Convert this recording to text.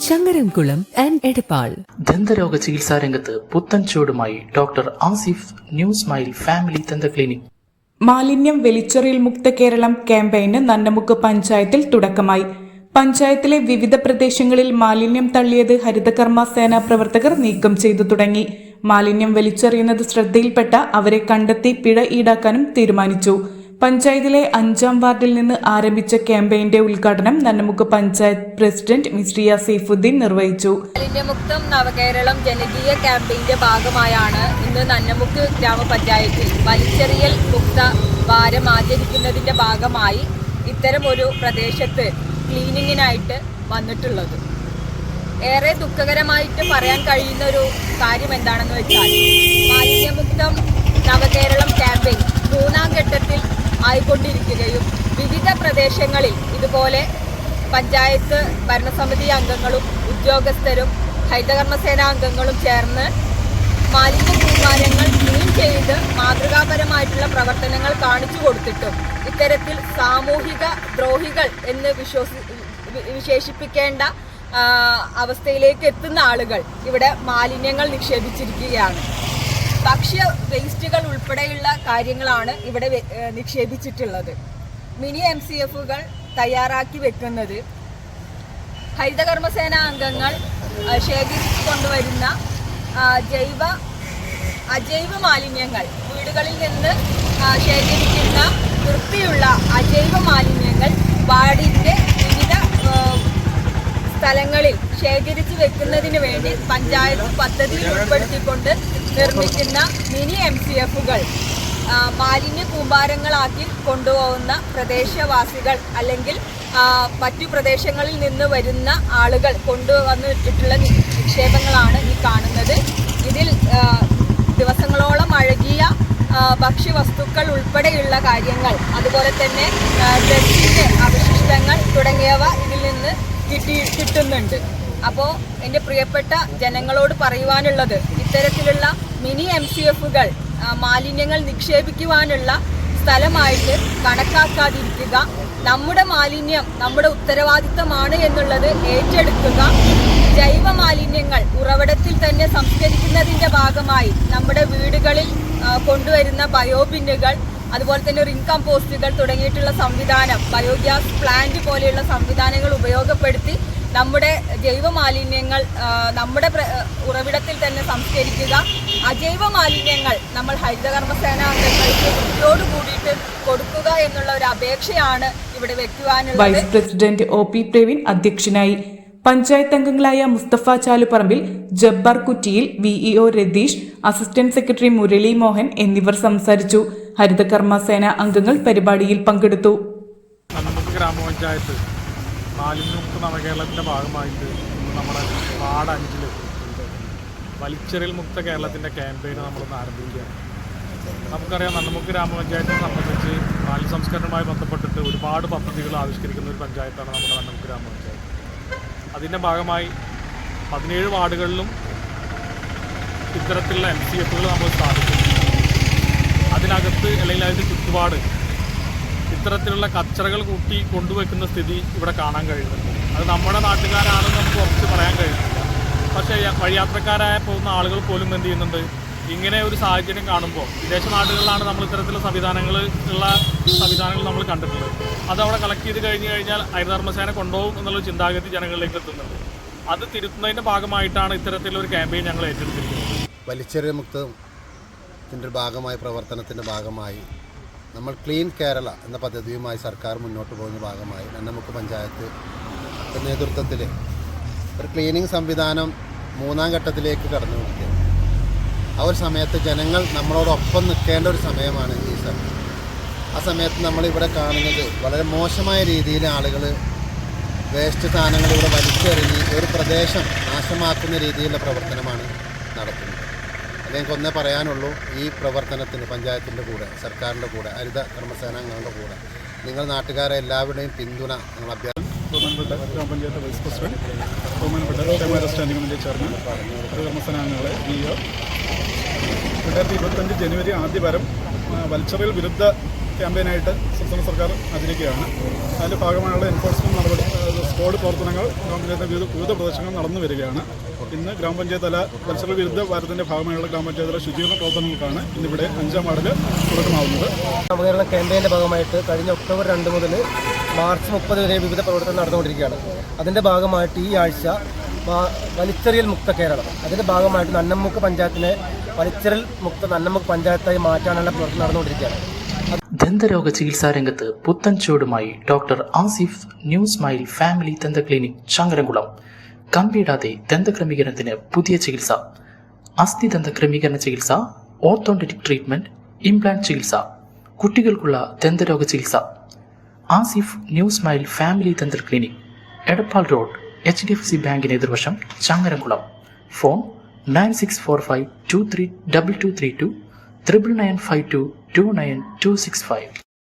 Changaramkulam and Edappal. ദന്തരോഗ ചികിത്സാ രംഗത്ത് പുത്തൻ ചൂടുമായി doctor Asif new smile family ദന്ത ക്ലിനിക്. മാലിന്യം വലിച്ചെറിയൽ മുക്ത കേരളം ക്യാമ്പയിന് നന്നമുക്ക് പഞ്ചായത്തിൽ തുടക്കമായി. പഞ്ചായത്തിലെ വിവിധ പ്രദേശങ്ങളിൽ മാലിന്യം തള്ളിയത് ഹരിതകർമ്മ സേനാ പ്രവർത്തകർ നീക്കം ചെയ്തു തുടങ്ങി. മാലിന്യം വലിച്ചെറിയുന്നത് ശ്രദ്ധയിൽപ്പെട്ട അവരെ കണ്ടെത്തി പിഴ ഈടാക്കാനും തീരുമാനിച്ചു. പഞ്ചായത്തിലെ അഞ്ചാം വാർഡിൽ നിന്ന് ആരംഭിച്ച ക്യാമ്പയിന്റെ ഉദ്ഘാടനം നന്നമുക്ക് പഞ്ചായത്ത് പ്രസിഡന്റ് മിസ്രിയ സൈഫുദ്ദീൻ നിർവഹിച്ചു. മുക്തം നവകേരളം ജനകീയ ക്യാമ്പയിന്റെ ഭാഗമായാണ് ഇന്ന് നന്നമുക്ക് ഗ്രാമപഞ്ചായത്തിൽ വലിച്ചെറിയൽ മുക്ത വാരം ആചരിക്കുന്നതിന്റെ ഭാഗമായി ഇത്തരം ഒരു പ്രദേശത്ത് ക്ലീനിങ്ങിനായിട്ട് വന്നിട്ടുള്ളത്. ഏറെ ദുഃഖകരമായിട്ട് പറയാൻ കഴിയുന്ന ഒരു കാര്യം എന്താണെന്ന് വെച്ചാൽ മാലിന്യമുക്തം നവകേരളം ക്യാമ്പയിൻ മൂന്നാം ഘട്ടത്തിൽ ആയിക്കൊണ്ടിരിക്കുകയും വിവിധ പ്രദേശങ്ങളിൽ ഇതുപോലെ പഞ്ചായത്ത് ഭരണസമിതി അംഗങ്ങളും ഉദ്യോഗസ്ഥരും ഹരിതകർമ്മസേന അംഗങ്ങളും ചേർന്ന് മാലിന്യ കൂമാരങ്ങൾ ക്ലീൻ ചെയ്ത് മാതൃകാപരമായിട്ടുള്ള പ്രവർത്തനങ്ങൾ കാണിച്ചു കൊടുത്തിട്ടും ഇത്തരത്തിൽ സാമൂഹിക ദ്രോഹികൾ എന്ന് വിശ്വസി വിശേഷിപ്പിക്കേണ്ട അവസ്ഥയിലേക്ക് എത്തുന്ന ആളുകൾ ഇവിടെ മാലിന്യങ്ങൾ നിക്ഷേപിച്ചിരിക്കുകയാണ്. ഭക്ഷ്യ വേസ്റ്റുകൾ ഉൾപ്പെടെയുള്ള കാര്യങ്ങളാണ് ഇവിടെ നിക്ഷേപിച്ചിട്ടുള്ളത്. മിനി എം സി എഫുകൾ തയ്യാറാക്കി വെക്കുന്നത് ഹരിതകർമ്മസേന അംഗങ്ങൾ ശേഖരിച്ചു കൊണ്ടുവരുന്ന ജൈവ അജൈവ മാലിന്യങ്ങൾ വീടുകളിൽ നിന്ന് ശേഖരിക്കുന്ന വൃത്തിയുള്ള അജൈവ മാലിന്യങ്ങൾ വാടിന്റെ വിവിധ സ്ഥലങ്ങളിൽ ശേഖരിച്ചു വെക്കുന്നതിന് വേണ്ടി പഞ്ചായത്ത് പദ്ധതിയിൽ ഉൾപ്പെടുത്തിക്കൊണ്ട് നിർമ്മിക്കുന്ന മിനി എം സി എഫുകൾ മാലിന്യ കൂമ്പാരങ്ങളാക്കി കൊണ്ടുപോകുന്ന പ്രദേശവാസികൾ അല്ലെങ്കിൽ മറ്റു പ്രദേശങ്ങളിൽ നിന്ന് വരുന്ന ആളുകൾ കൊണ്ടുവന്നിട്ടുള്ള നിക്ഷേപങ്ങളാണ് ഈ കാണുന്നത്. ഇതിൽ ദിവസങ്ങളോളം അഴകിയ ഭക്ഷ്യവസ്തുക്കൾ ഉൾപ്പെടെയുള്ള കാര്യങ്ങൾ അതുപോലെ തന്നെ ഡ്രസ്സിന്റെ അവശിഷ്ടങ്ങൾ തുടങ്ങിയവ ഇതിൽ നിന്ന് കിട്ടി കിട്ടുന്നുണ്ട്. അപ്പോൾ എന്റെ പ്രിയപ്പെട്ട ജനങ്ങളോട് പറയുവാനുള്ളത് ഇത്തരത്തിലുള്ള മിനി എം സി എഫുകൾ മാലിന്യങ്ങൾ നിക്ഷേപിക്കുവാനുള്ള സ്ഥലമായിട്ട് കണക്കാക്കാതിരിക്കുക. നമ്മുടെ മാലിന്യം നമ്മുടെ ഉത്തരവാദിത്തമാണ് എന്നുള്ളത് ഏറ്റെടുക്കുക. ജൈവ മാലിന്യങ്ങൾ ഉറവിടത്തിൽ തന്നെ സംസ്കരിക്കുന്നതിന്റെ ഭാഗമായി നമ്മുടെ വീടുകളിൽ കൊണ്ടുവരുന്ന ബയോബിന്നുകൾ അതുപോലെ തന്നെ ഇൻകം പോസ്റ്റുകൾ തുടങ്ങിയിട്ടുള്ള സംവിധാനം ബയോഗ്യാസ് പ്ലാന്റ് പോലെയുള്ള സംവിധാനങ്ങൾ ഉപയോഗപ്പെടുത്തി നമ്മുടെ ജൈവ മാലിന്യങ്ങൾ നമ്മുടെ ഉറവിടത്തിൽ തന്നെ സംസ്കരിക്കുക. അജൈവ മാലിന്യങ്ങൾ നമ്മൾ ഹരിതകർമ്മസേന അംഗങ്ങൾക്ക് വൃത്തിയോട് കൂടിയിട്ട് കൊടുക്കുക എന്നുള്ള ഒരു അപേക്ഷയാണ് ഇവിടെ വെക്കുവാനുള്ളത്. Vice president O P Praveen അധ്യക്ഷനായി. പഞ്ചായത്ത് അംഗങ്ങളായ Mustafa Chaluparambil Jabbar Kuttiyil VEO Ratheesh assistant secretary Murali Mohan എന്നിവർ സംസാരിച്ചു. ഹരിതകർമ്മ സേന അംഗങ്ങൾ പരിപാടിയിൽ പങ്കെടുത്തു. ഗ്രാമപഞ്ചായത്ത് മാലിന്യമുക്ത നവകേരളത്തിന്റെ ഭാഗമായിട്ട് ഇന്ന് നമ്മുടെ വാർഡ് അഞ്ചിൽ വലിച്ചെറിയൽ മുക്ത കേരളത്തിന്റെ ക്യാമ്പയിൻ നമ്മളൊന്ന് ആരംഭിക്കുകയാണ്. നമുക്കറിയാം നന്നമുക്ക് ഗ്രാമപഞ്ചായത്തിനെ സംബന്ധിച്ച് മാലിന്യ സംസ്കരണവുമായി ബന്ധപ്പെട്ടിട്ട് ഒരുപാട് പദ്ധതികൾ ആവിഷ്കരിക്കുന്ന ഒരു പഞ്ചായത്താണ് നമ്മുടെ നന്നമുക്ക് ഗ്രാമപഞ്ചായത്ത്. അതിന്റെ ഭാഗമായി പതിനേഴ് വാർഡുകളിലും ഇത്തരത്തിലുള്ള എം സി എഫുകൾ നമ്മൾ സ്ഥാപിക്കുന്നു. അതിനകത്ത് അല്ലെങ്കിൽ അതിന്റെ ചുറ്റുപാട് ഇത്തരത്തിലുള്ള കച്ചറകൾ കൂട്ടി കൊണ്ടുവയ്ക്കുന്ന സ്ഥിതി ഇവിടെ കാണാൻ കഴിയുന്നുണ്ട്. അത് നമ്മുടെ നാട്ടുകാരാണെന്ന് നമുക്ക് കുറച്ച് പറയാൻ കഴിയുന്നില്ല. പക്ഷേ വഴിയാത്രക്കാരായ പോകുന്ന ആളുകൾ പോലും എന്ത് ചെയ്യുന്നുണ്ട്? ഇങ്ങനെ ഒരു സാഹചര്യം കാണുമ്പോൾ വിദേശ നാടുകളിലാണ് നമ്മൾ ഇത്തരത്തിലുള്ള സംവിധാനങ്ങൾ ഉള്ള സംവിധാനങ്ങൾ നമ്മൾ കണ്ടിട്ടുണ്ട് അത് അവിടെ കളക്ട് ചെയ്ത് കഴിഞ്ഞു കഴിഞ്ഞാൽ ഹരിതകർമ്മസേന കൊണ്ടുപോകും എന്നുള്ള ചിന്താഗതി ജനങ്ങളിലേക്ക് എത്തുന്നുണ്ട്. അത് തിരുത്തുന്നതിന്റെ ഭാഗമായിട്ടാണ് ഇത്തരത്തിലൊരു ക്യാമ്പയിൻ ഞങ്ങൾ ഏറ്റെടുത്തിരിക്കുന്നത്. വലിച്ചെറിയ മുക്തത്തിന്റെ ഭാഗമായി പ്രവർത്തനത്തിന്റെ ഭാഗമായി നമ്മൾ ക്ലീൻ കേരള എന്ന പദ്ധതിയുമായി സർക്കാർ മുന്നോട്ട് പോകുന്ന ഭാഗമായി നന്നമുക്ക് പഞ്ചായത്ത് നേതൃത്വത്തിൽ ഒരു ക്ലീനിങ് സംവിധാനം മൂന്നാം ഘട്ടത്തിലേക്ക് കടന്നു കടന്നുകൊണ്ടിരിക്കുകയാണ് ആ ഒരു സമയത്ത് ജനങ്ങൾ നമ്മളോടൊപ്പം നിൽക്കേണ്ട ഒരു സമയമാണ് ഈ സമയം. ആ സമയത്ത് നമ്മളിവിടെ കാണുന്നത് വളരെ മോശമായ രീതിയിൽ ആളുകൾ വേസ്റ്റ് സാധനങ്ങൾ ഇവിടെ വലിച്ചെറിഞ്ഞ് ഒരു പ്രദേശം നാശമാക്കുന്ന രീതിയിലുള്ള പ്രവർത്തനമാണ് നടത്തുന്നത്. അല്ലെങ്കിൽ ഒന്നേ പറയാനുള്ളൂ ഈ പ്രവർത്തനത്തിന് പഞ്ചായത്തിന്റെ കൂടെ സർക്കാരിന്റെ കൂടെ ഹരിത കർമ്മസേനാംഗങ്ങളുടെ കൂടെ. നിങ്ങൾ നാട്ടുകാരെ എല്ലാവരുടെയും പിന്തുണ നിങ്ങൾ അഭ്യർത്ഥിക്കും ഗ്രാമപഞ്ചായത്ത് വൈസ് പ്രസിഡന്റ് ബഹുമാനപ്പെട്ട ക്ഷേമകാര്യ സ്റ്റാൻഡിംഗ് കമ്മിറ്റി ചെയർമാൻ കർമ്മസേനാംഗങ്ങളെ ബി ഒ രണ്ടായിരത്തി ഇരുപത്തഞ്ച് ജനുവരി ആദ്യ വരം ആ, വിരുദ്ധ ക്യാമ്പയിനായിട്ട് സംസ്ഥാന സർക്കാർ ആചരിക്കുകയാണ്. അതിന്റെ ഭാഗമായുള്ള എൻഫോഴ്സ്മെന്റ് നടപടി സ്ക്വാഡ് പ്രവർത്തനങ്ങൾ ഗ്രാമപഞ്ചായത്ത് വിവിധ വിവിധ പ്രദേശങ്ങൾ നടന്നു വരികയാണ്. ഇന്ന് ഗ്രാമപഞ്ചായത്ത് തല മത്സര വിരുദ്ധ വാരത്തിന്റെ ഭാഗമായുള്ള ഗ്രാമപഞ്ചായത്തിലെ തല ശുചീകരണ പ്രവർത്തനങ്ങൾക്കാണ് ഇന്നിവിടെ അഞ്ചാം വാർഡിൽ തുടക്കമാവുന്നത് നവകേരള ക്യാമ്പയിന്റെ ഭാഗമായിട്ട് കഴിഞ്ഞ ഒക്ടോബർ രണ്ട് മുതൽ മാർച്ച് മുപ്പത് വരെ വിവിധ പ്രവർത്തനം നടന്നുകൊണ്ടിരിക്കുകയാണ്. അതിന്റെ ഭാഗമായിട്ട് ഈ ആഴ്ച വലിച്ചെറിയൽ മുക്ത കേരളം. അതിന്റെ ഭാഗമായിട്ട് നന്നമ്മുക്ക് പഞ്ചായത്തിനെ വലിച്ചെറിൽ മുക്ത നന്നമ്മുക്ക് പഞ്ചായത്തായി മാറ്റാനുള്ള പ്രവർത്തനം നടന്നുകൊണ്ടിരിക്കുകയാണ്. ദന്തരോഗ ചികിത്സാ രംഗത്ത് പുത്തൻ ചൂടുമായി doctor Asif new smile family ദന്ത ക്ലിനിക് ചങ്ങരംകുളം. കമ്പിയിടാതെ ദന്തക്രമീകരണത്തിന് പുതിയ ചികിത്സ. അസ്ഥി ദന്ത ക്രമീകരണ ചികിത്സ ഓർത്തോണ്ടറ്റിക് ട്രീറ്റ്മെന്റ് ഇംപ്ലാന്റ് ചികിത്സ. കുട്ടികൾക്കുള്ള ദന്തരോഗ ചികിത്സ. Asif new smile family dental clinic. Edappal road H D F C ബാങ്കിന് എതിർവശം Changaramkulam. Phone nine six four five two three double two three two triple nine five two two nine two six five